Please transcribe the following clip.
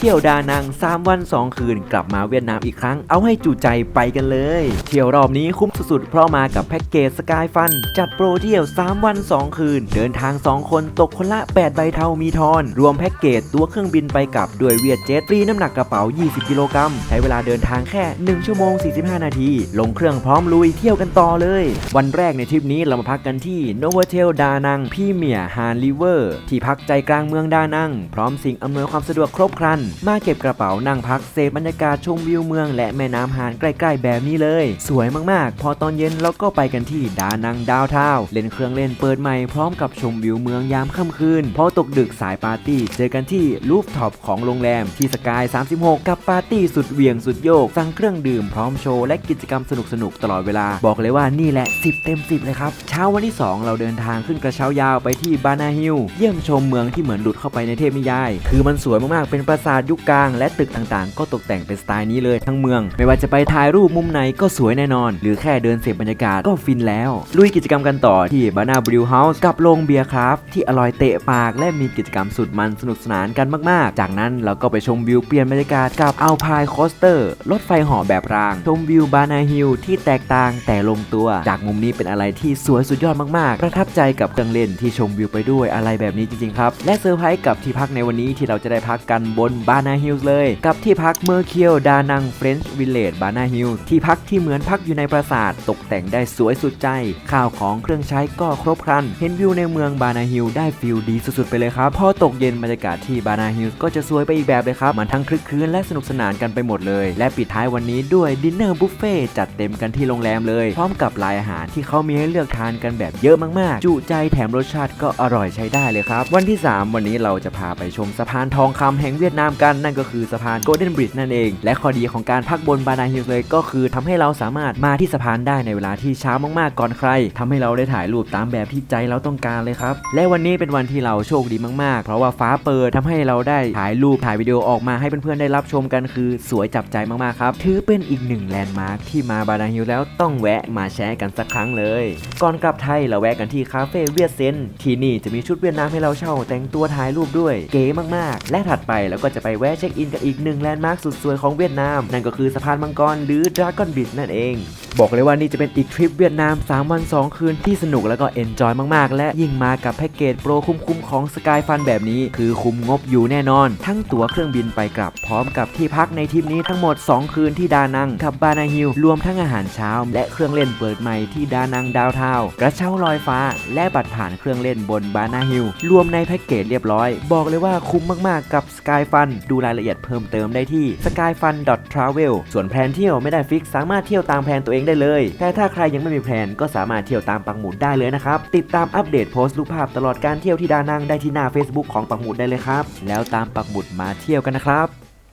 เที่ยวดานัง 3 วัน 2 คืน กลับมาเวียดนามอีกครั้ง เอาให้จุใจไปกันเลย เที่ยวรอบนี้คุ้มสุดๆ เพราะมากับแพ็กเกจสกายฟัน จัดโปรเที่ยว 3 วัน 2 คืน เดินทาง 2 คนตกคนละ 8 ใบเทามีทอน รวมแพ็กเกจตัวเครื่องบินไปกลับด้วยเวียดเจ็ตฟรีน้ำหนักกระเป๋า 20 กิโลกรัมใช้เวลาเดินทางแค่ 1 ชั่วโมง 45 นาที ลงเครื่องพร้อมลุยเที่ยวกันต่อเลย วันแรกในทริปนี้เรามาพักกันที่โนเวเทลดานังพี่เมียฮานริเวอร์ที่พักใจกลางเมืองดานัง พร้อมสิ่งอำนวยความสะดวกครบครันมาเก็บกระเป๋านั่งพักเซฟบรรยากาศชมวิวเมือง และแม่น้ำฮานใกล้ ๆ แบบนี้เลย สวยมากๆ พอตอนเย็นเราก็ไปกันที่ดานังดาวเทาเล่นเครื่องเล่นเปิดใหม่พร้อมกับชมวิวเมืองยามค่ำคืนพอตกดึกสายปาร์ตี้เจอกันที่ลูฟท็อปของโรงแรมที่สกาย 36 กับปาร์ตี้สุดเหวียงสุดโยกสั่งเครื่องดื่มพร้อมโชว์และกิจกรรมสนุกๆตลอดเวลา บอกเลยว่านี่แหละ 10 เต็ม 10 เลยครับ เช้าวันที่ 2 เราเดินทางขึ้นกระเช้ายาวไปที่บานาฮิลเยี่ยมชมเมืองที่เหมือนหลุดเข้าไปในเทพนิยาย คือมันสวยมากๆเป็นปราสาทยุคกลาง และตึกต่างๆ ก็ตกแต่งเป็นสไตล์นี้เลยทั้งเมือง ไม่ว่าจะไปถ่ายรูปมุมไหนก็สวยแน่นอน หรือแค่เดินเสพบรรยากาศก็ฟินแล้ว ลุยกิจกรรมกันต่อที่บานาบริวเฮาส์กับโรงเบียร์คราฟต์ที่อร่อยเตะปากและมีกิจกรรมสุดมันสนุกสนานกันมากๆ จากนั้นเราก็ไปชมวิวเปลี่ยนบรรยากาศกับอัลพายโคสเตอร์รถไฟหาะแบบราง ชมวิวบานาฮิลที่แตกต่างแต่ลงตัว จากมุมนี้เป็นอะไรที่สวยสุดยอดมากๆ ประทับใจกับเครื่องเล่นที่ชมวิวไปด้วยอะไรแบบนี้จริงๆครับ และเซอร์ไพรส์กับที่พักในวันนี้ที่เราจะได้พักกันบนบานาฮิลส์เลย กับที่พักเมอร์เคียวดานังเฟรนช์วิลเลจบานาฮิลส์ที่พักที่เหมือนพักอยู่ในปราสาทตกแต่งได้สวยสุดใจ ข้าวของเครื่องใช้ก็ครบครัน เห็นวิวในเมืองบานาฮิลได้ฟิลดีสุดๆไปเลยครับพอตกเย็นบรรยากาศที่บานาฮิลก็จะสวยไปอีกแบบเลยครับมันทั้งคลึกคลื้นและสนุกสนานกันไปหมดเลย และปิดท้ายวันนี้ด้วยดินเนอร์บุฟเฟ่จัดเต็มกันที่โรงแรมเลย พร้อมกับรายอาหารที่เขามีให้เลือกทานกันแบบเยอะมากๆ จุใจแถมรสชาติก็อร่อยใช้ได้เลยครับ วันที่ 3 วันนี้เราจะพาไปชมสะพานทองคำแห่งเวียดนามกันนั่นก็คือสะพานโกลเด้นบริดจ์นั่นเอง และข้อดีของการพักบนบานาฮิลเลยก็คือทำให้เราสามารถมาที่สะพานได้ในเวลาที่เช้ามากๆก่อนใครทำให้เราได้ถ่ายรูปตามแบบที่ใจเราต้องการเลยครับ และวันนี้เป็นวันที่เราโชคดีมากๆ เพราะว่าฟ้าเปิดทำให้เราได้ถ่ายรูปถ่ายวิดีโอออกมาให้เพื่อนๆได้รับชมกันคือสวยจับใจมากๆครับถือเป็นอีกหนึ่งแลนด์มาร์คที่มาบานาฮิลแล้วต้องแวะมาแชร์กันสักครั้งเลย ก่อนกลับไทยเราแวะกันที่คาเฟ่เวียดเซนที่นี่จะมีชุดเวียดนามให้เราเช่าแต่งตัวถ่ายรูปด้วยเก๋มากๆ และถัดไปเราก็จะไปแวะเช็คอินกับอีกหนึ่งแลนด์มาร์คสุดสวยของเวียดนาม นั่นก็คือสะพานมังกรหรือดราก้อนบิดนั่นเอง บอกเลยว่านี่จะเป็นอีกทริปเวียดนาม 3 วัน 2 คืนที่สนุกแล้วก็เอนจอยมากๆ และยิ่งมากับแพ็กเกจโปรคุ้มๆของสกายฟันแบบนี้ คือคุ้มงบอยู่แน่นอน ทั้งตั๋วเครื่องบินไปกลับพร้อมกับที่พักในทริปนี้ทั้งหมด 2 คืนที่ดานังกับบานาฮิลรวมทั้งอาหารเช้า และเครื่องเล่นเปิดใหม่ที่ดานังดาวเทาวกระเช้าลอยฟ้า และบัตรผ่านเครื่องเล่นบนบานาฮิลรวมในแพ็กเกจเรียบร้อย บอกเลยว่าคุ้มมากๆกับ Sky Fun ดูรายละเอียดเพิ่มเติมได้ที่ skyfun.travel ส่วนแพลนเที่ยวไม่ได้ฟิกสามารถเที่ยวตามแพลนตัวเองได้เลย แต่ถ้าใครยังไม่มีแพลนก็สามารถเที่ยวตามปักหมุดได้เลยนะครับ ติดตามอัปเดตโพสต์รูปภาพตลอดการเที่ยวที่ดานังได้ที่หน้า Facebook ของปักหมุดได้เลยครับ แล้วตามปักหมุดมาเที่ยวกันนะครับ